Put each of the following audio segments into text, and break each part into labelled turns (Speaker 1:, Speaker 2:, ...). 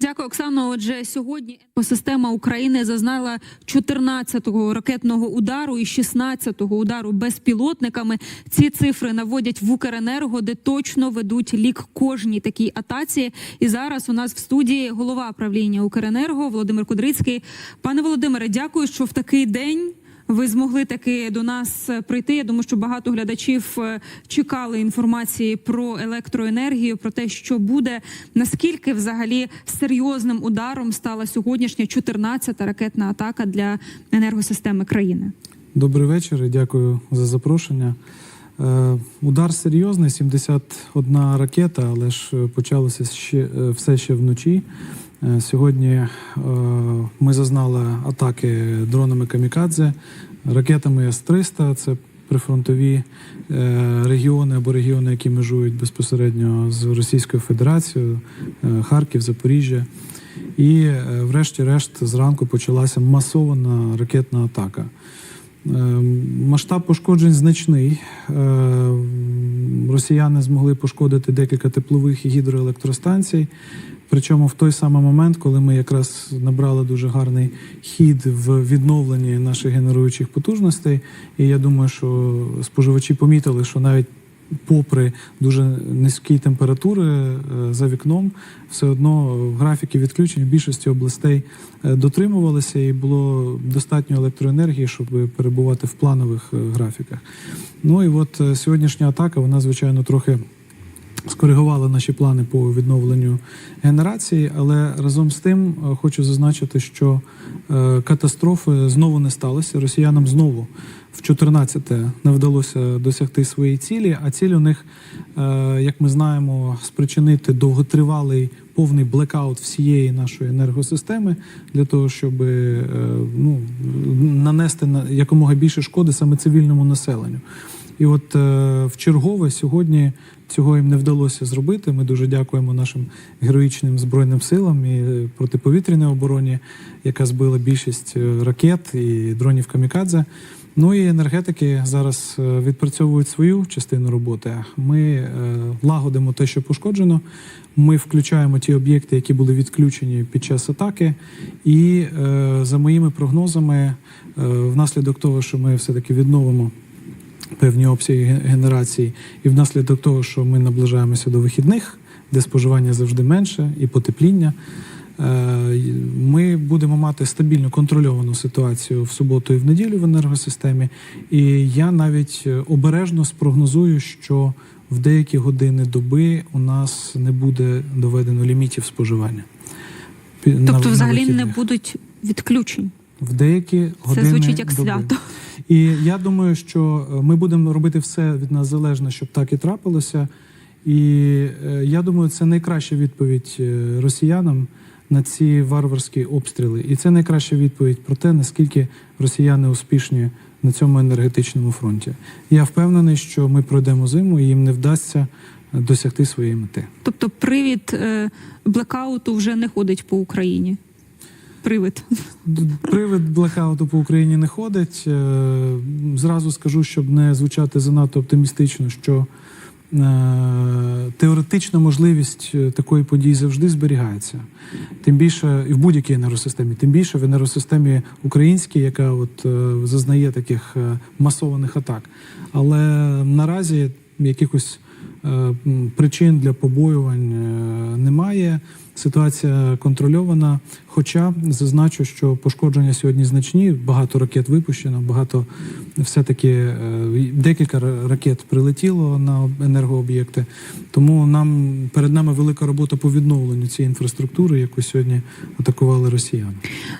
Speaker 1: Дякую, Оксано. Отже, сьогодні екосистема України зазнала 14-го ракетного удару і 16-го удару безпілотниками. Ці цифри наводять в Укренерго, де точно ведуть лік кожній такій атаці. І зараз у нас в студії голова правління Укренерго Володимир Кудрицький. Пане Володимире, дякую, що в такий день. Ви змогли таки до нас прийти. Я думаю, що багато глядачів е, чекали інформації про електроенергію, про те, що буде. Наскільки взагалі серйозним ударом стала сьогоднішня 14-та ракетна атака для енергосистеми країни?
Speaker 2: Добрий вечір і дякую за запрошення. Е, Удар серйозний, 71 ракета, але ж е, почалося ще все ще вночі. Сьогодні ми зазнали атаки дронами камікадзе, ракетами С-300. Це прифронтові е, регіони або регіони, які межують безпосередньо з Російською Федерацією, е, Харків, Запоріжжя. І, е, врешті-решт, зранку почалася масована ракетна атака. Е, Масштаб пошкоджень значний. Е, Росіяни змогли пошкодити декілька теплових і гідроелектростанцій. Причому в той самий момент, коли ми якраз набрали дуже гарний хід в відновленні наших генеруючих потужностей, і я думаю, що споживачі помітили, що навіть попри дуже низькі температури е, за вікном, все одно графіки відключень в більшості областей е, дотримувалися і було достатньо електроенергії, щоб перебувати в планових е, графіках. Ну і от сьогоднішня атака, вона звичайно трохи скоригувала наші плани по відновленню генерації, але разом з тим хочу зазначити, що катастрофи знову не сталося. Росіянам знову в 14-те не вдалося досягти своєї цілі. А ціль у них, е, як ми знаємо, спричинити довготривалий повний блекаут всієї нашої енергосистеми для того, щоб е, ну, нанести на якомога більше шкоди саме цивільному населенню. І от е, в чергове сьогодні цього їм не вдалося зробити. Ми дуже дякуємо нашим героїчним збройним силам і протиповітряній обороні, яка збила більшість ракет і дронів камікадзе. Ну і енергетики зараз е, відпрацьовують свою частину роботи. Ми е, лагодимо те, що пошкоджено. Ми включаємо ті об'єкти, які були відключені під час атаки. І е, за моїми прогнозами, внаслідок того, що ми все таки відновимо певні обсяги генерації, і внаслідок того, що ми наближаємося до вихідних, де споживання завжди менше, і потепління. Е, Ми будемо мати стабільно контрольовану ситуацію в суботу і в неділю в енергосистемі. І я навіть е, обережно спрогнозую, що в деякі години доби у нас не буде доведено лімітів споживання. На-
Speaker 1: Тобто,
Speaker 2: на
Speaker 1: взагалі не будуть відключень.
Speaker 2: в деякі
Speaker 1: Це
Speaker 2: години
Speaker 1: звучить як
Speaker 2: доби.
Speaker 1: свято.
Speaker 2: І я думаю, що е, ми будемо робити все від нас залежне, щоб так і трапилося. І я думаю, це найкраща відповідь росіянам на ці варварські обстріли. І це найкраща відповідь про те, наскільки росіяни успішні на цьому енергетичному фронті. Я впевнений, що ми пройдемо зиму і їм не вдасться е, досягти своєї мети.
Speaker 1: Тобто, привід е, блекауту вже не ходить по Україні. Привид.
Speaker 2: Привид блекауту по Україні не ходить. Е, Зразу скажу, щоб не звучати занадто оптимістично, що теоретична можливість е, такої події завжди зберігається. Тим більше і в будь-якій енергосистемі, тим більше в енергосистемі українській, яка от е, зазнає таких е, масованих атак. Але наразі якихось е, причин для побоювань е, немає. Ситуація контрольована. Хоча зазначу, що пошкодження сьогодні значні, багато ракет випущено, багато все-таки е, декілька ракет прилетіло на енергооб'єкти. Тому нам перед нами велика робота по відновленню цієї інфраструктури, яку сьогодні атакували росіяни.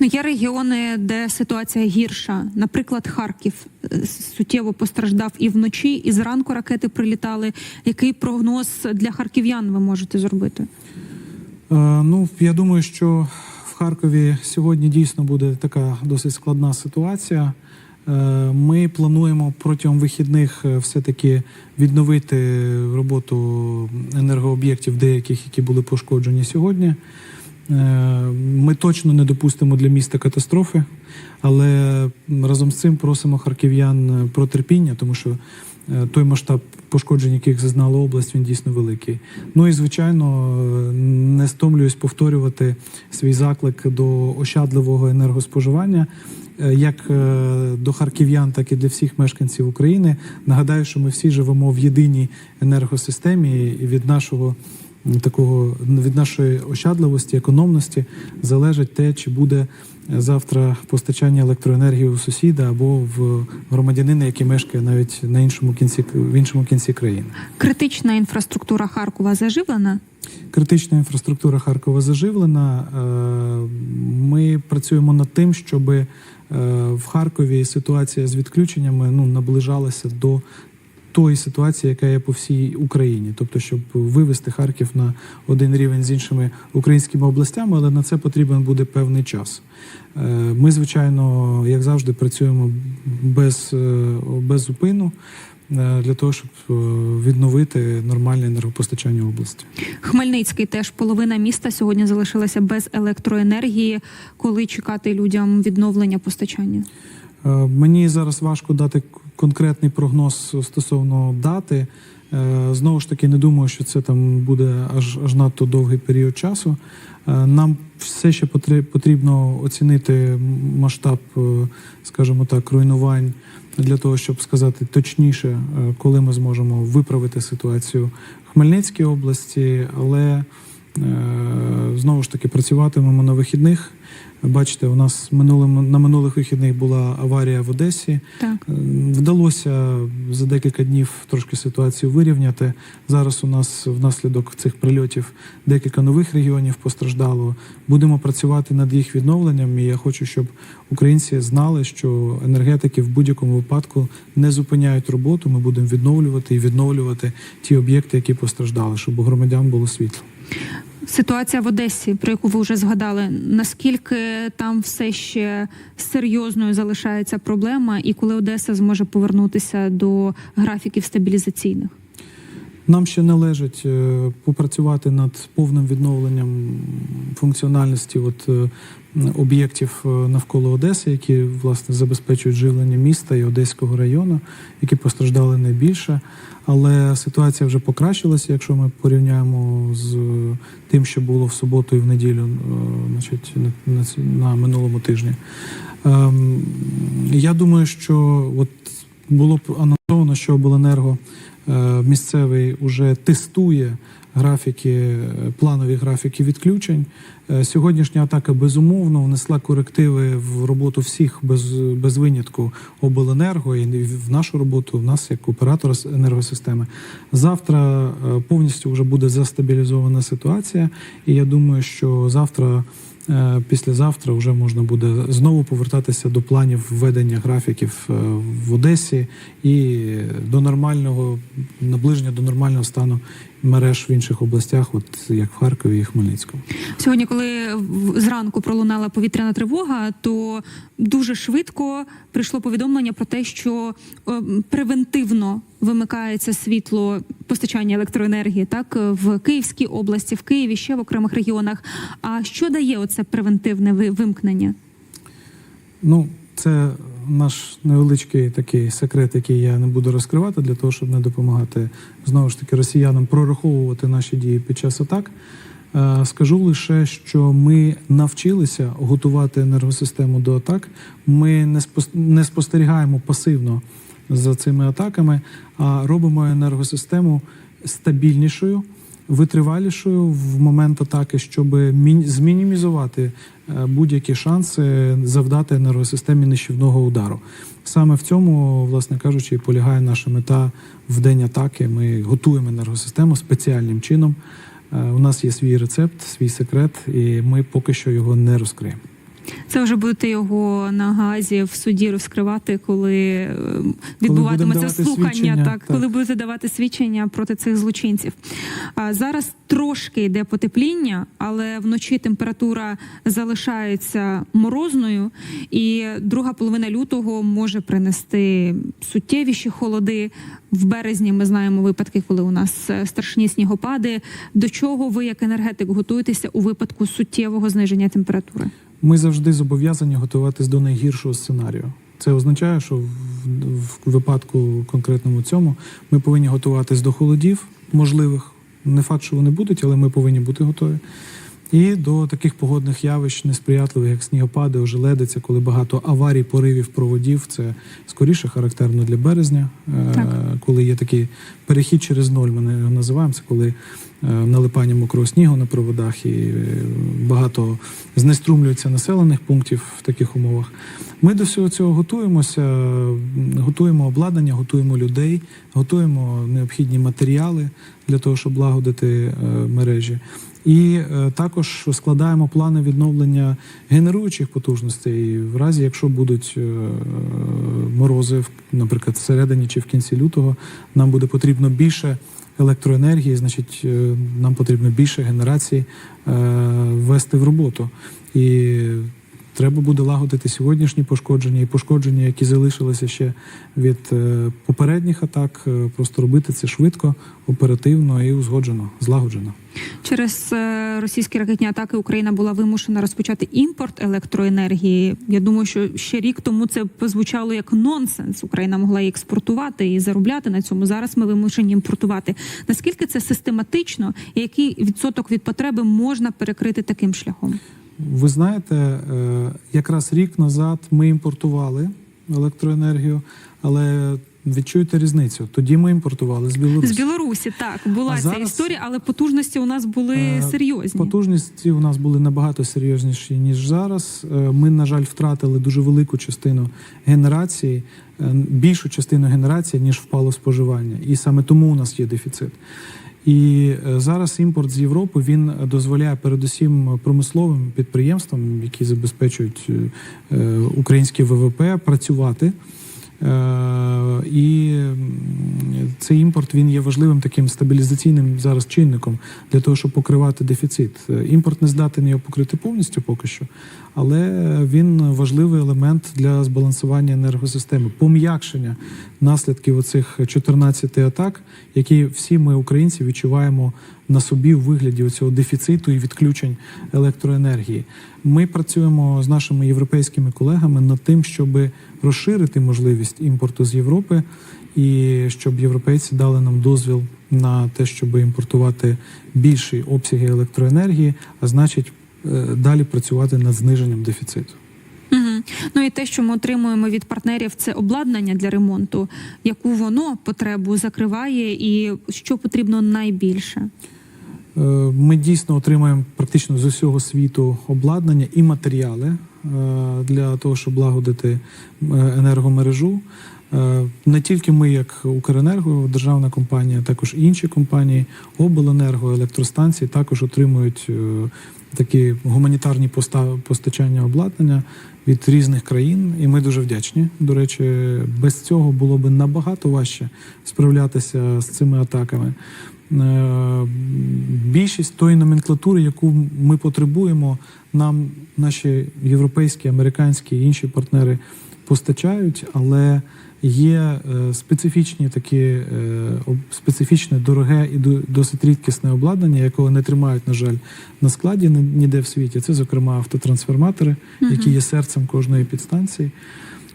Speaker 1: Ну, є регіони, де ситуація гірша. Наприклад, Харків е, суттєво постраждав і вночі, і зранку ракети прилітали. Який прогноз для харків'ян ви можете зробити?
Speaker 2: Е, Ну, я думаю, що в Харкові сьогодні дійсно буде така досить складна ситуація. Е, Ми плануємо протягом вихідних е, все-таки відновити роботу енергооб'єктів, деяких, які були пошкоджені сьогодні. Ми точно не допустимо для міста катастрофи, але разом з цим просимо харків'ян про терпіння, тому що той масштаб пошкоджень, яких зазнала область, він дійсно великий. Ну і звичайно, е, не стомлююсь повторювати свій заклик до ощадливого енергоспоживання. е, Як е, до харків'ян, так і для всіх мешканців України. Нагадаю, що ми всі живемо в єдиній енергосистемі, і від нашого такого від нашої ощадливості, економності залежить те, чи буде завтра постачання електроенергії у сусіда або в громадянина, який мешкає навіть на іншому кінці в іншому кінці країни.
Speaker 1: Критична інфраструктура Харкова заживлена.
Speaker 2: Критична інфраструктура Харкова заживлена. Е, Ми працюємо над тим, щоб е, в Харкові ситуація з відключеннями ну наближалася до тої ситуації, яка є по всій Україні, тобто, щоб вивести Харків на один рівень з іншими українськими областями, але на це потрібен буде певний час. Е, Ми, звичайно, як завжди, працюємо без, е, без зупину е, для того, щоб відновити нормальне енергопостачання області.
Speaker 1: Хмельницький теж половина міста сьогодні залишилася без електроенергії. Коли чекати людям відновлення постачання?
Speaker 2: Мені зараз важко дати конкретний прогноз стосовно дати. Е, Знову ж таки, не думаю, що це там буде аж аж надто довгий період часу. Е, Нам все ще потрібно оцінити масштаб, е, скажімо так, руйнувань для того, щоб сказати точніше, коли ми зможемо виправити ситуацію в Хмельницькій області, але знову ж таки працюватимемо на вихідних. Бачите, у нас минулим на минулих вихідних була аварія в Одесі.
Speaker 1: Так.
Speaker 2: Е, Вдалося за декілька днів трошки ситуацію вирівняти. Зараз у нас внаслідок цих прильотів декілька нових регіонів постраждало. Будемо працювати над їх відновленням. І я хочу, щоб українці знали, що енергетики в будь-якому випадку не зупиняють роботу. Ми будемо відновлювати і відновлювати ті об'єкти, які постраждали, щоб у громадян було світло.
Speaker 1: Ситуація в Одесі, про яку ви вже згадали, наскільки там все ще серйозною залишається проблема, і коли Одеса зможе повернутися до графіків стабілізаційних?
Speaker 2: Нам ще належить е, попрацювати над повним відновленням функціональності от, е, об'єктів е, навколо Одеси, які власне забезпечують живлення міста і Одеського району, які постраждали найбільше. Але ситуація вже покращилася, якщо ми порівняємо з тим, що було в суботу і в неділю, значить, на, минулому тижні. Ем, я думаю, що от було б анонсовано, що обленерго місцевий уже тестує графіки, е, планові графіки відключень. Е, Сьогоднішня атака безумовно внесла корективи в роботу всіх без, без винятку обленерго і в нашу роботу, в нас як оператора енергосистеми. Завтра е, повністю вже буде застабілізована ситуація, і я думаю, що завтра. Е, Післязавтра вже можна буде знову повертатися до планів введення графіків е, в Одесі і до нормального наближення до нормального стану мереж в інших областях, от як в Харкові і Хмельницькому.
Speaker 1: Сьогодні, коли зранку пролунала повітряна тривога, то дуже швидко прийшло повідомлення про те, що е, превентивно вимикається світло постачання електроенергії, так е, в Київській області, в Києві, ще в окремих регіонах. А що дає оце превентивне ви- вимкнення?
Speaker 2: Ну, це наш невеличкий такий секрет, який я не буду розкривати, для того, щоб не допомагати знову ж таки росіянам прораховувати наші дії під час атак. Е, Скажу лише, що ми навчилися готувати енергосистему до атак. Ми не спостерігаємо пасивно за цими атаками, а робимо енергосистему стабільнішою, витривалішою в момент атаки, щоб змінімізувати е, будь-які шанси завдати енергосистемі нищівного удару. Саме в цьому, власне кажучи, і полягає наша мета в день атаки. Ми готуємо енергосистему спеціальним чином. Е, У нас є свій рецепт, свій секрет, і ми поки що його не розкриємо.
Speaker 1: Це вже будете його на газі в суді розкривати, коли е, відбуватиметься слухання, так,
Speaker 2: так.
Speaker 1: коли будете давати свідчення проти цих злочинців. А зараз трошки йде потепління, але вночі температура залишається морозною, і друга половина лютого може принести суттєвіші холоди. В березні ми знаємо випадки, коли у нас е, страшні снігопади. До чого ви, як енергетик, готуєтеся у випадку суттєвого зниження температури?
Speaker 2: Ми завжди зобов'язані готуватись до найгіршого сценарію. Це означає, що в випадку конкретному цьому ми повинні готуватись до холодів можливих. Не факт, що вони будуть, але ми повинні бути готові. І до таких погодних явищ несприятливих, як снігопади, ожеледиця, коли багато аварій, поривів, проводів. Це скоріше характерно для березня, е,
Speaker 1: Так.
Speaker 2: коли є такий перехід через ноль. Ми його називаємо. Це коли е, налипання мокрого снігу на проводах і е, багато знеструмлюється населених пунктів в таких умовах. Ми до всього цього готуємося, готуємо обладнання, готуємо людей, готуємо необхідні матеріали для того, щоб лагодити мережі. І е, також складаємо плани відновлення генеруючих потужностей. В разі, якщо будуть е, морози, наприклад, всередині чи в кінці лютого, нам буде потрібно більше електроенергії, значить, е, нам потрібно більше генерації ввести в роботу. І треба буде лагодити сьогоднішні пошкодження і пошкодження, які залишилися ще від е, попередніх атак. е, Просто робити це швидко, оперативно і узгоджено, злагоджено.
Speaker 1: Через е, російські ракетні атаки Україна була вимушена розпочати імпорт електроенергії. Я думаю, що ще рік тому це позвучало як нонсенс. Україна могла експортувати і заробляти на цьому. Зараз ми вимушені імпортувати. Наскільки це систематично, і який відсоток від потреби можна перекрити таким шляхом?
Speaker 2: Ви знаєте, е, якраз рік назад ми імпортували електроенергію, але відчуєте різницю. Тоді ми імпортували з Білорусі.
Speaker 1: З Білорусі так була
Speaker 2: А
Speaker 1: ця
Speaker 2: зараз-
Speaker 1: історія, але потужності у нас були
Speaker 2: Е,
Speaker 1: серйозні.
Speaker 2: Потужності у нас були набагато серйозніші ніж зараз. Е, Ми, на жаль, втратили дуже велику частину генерації, більшу частину генерації ніж впало споживання, і саме тому у нас є дефіцит. І е, зараз імпорт з Європи він дозволяє передусім промисловим підприємствам, які забезпечують е, е, українське ВВП, працювати. Е, І цей імпорт він є важливим таким стабілізаційним зараз чинником для того, щоб покривати дефіцит. Е, Імпорт не здатен його покрити повністю поки що, але він важливий елемент для збалансування енергосистеми, пом'якшення наслідків оцих 14 атак, які всі ми, українці, відчуваємо на собі у вигляді цього дефіциту і відключень електроенергії. Ми працюємо з нашими європейськими колегами над тим, щоб розширити можливість імпорту з Європи, і щоб європейці дали нам дозвіл на те, щоб імпортувати більші обсяги електроенергії, а значить далі працювати над зниженням дефіциту.
Speaker 1: Угу. Ну і те, що ми отримуємо від партнерів, це обладнання для ремонту, яку воно потребу закриває, і що потрібно найбільше.
Speaker 2: Е, Ми дійсно отримаємо практично з усього світу обладнання і матеріали е, для того, щоб лагодити е, енергомережу. Е, Не тільки ми, як Укренерго, державна компанія, також інші компанії, обленерго, електростанції також отримують е, такі гуманітарні поста- постачання обладнання від різних країн, і ми дуже вдячні. До речі, без цього було б набагато важче справлятися з цими атаками. Е, Більшість тої номенклатури, яку ми потребуємо, нам наші європейські, американські і інші партнери постачають, але є е, специфічні такі е, специфічне, дороге і досить рідкісне обладнання, якого не тримають, на жаль, на складі ніде в світі. Це, зокрема, автотрансформатори, які є серцем кожної підстанції.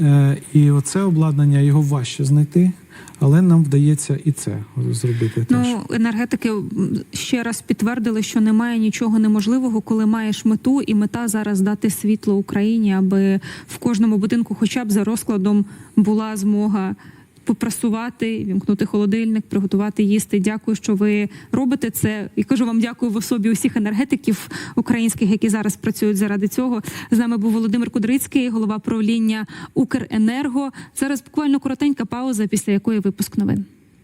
Speaker 2: Е, І оце обладнання його важче знайти, але нам вдається і це зробити. теж.
Speaker 1: Ну, енергетики ще раз підтвердили, що немає нічого неможливого, коли маєш мету, і мета зараз дати світло Україні, аби в кожному будинку, хоча б за розкладом, була змога попрасувати, вімкнути холодильник, приготувати їсти. Дякую, що ви робите це. І кажу вам дякую в особі усіх енергетиків українських, які зараз працюють заради цього. З нами був Володимир Кудрицький, голова правління Укренерго. Зараз буквально коротенька пауза, після якої випуск новин.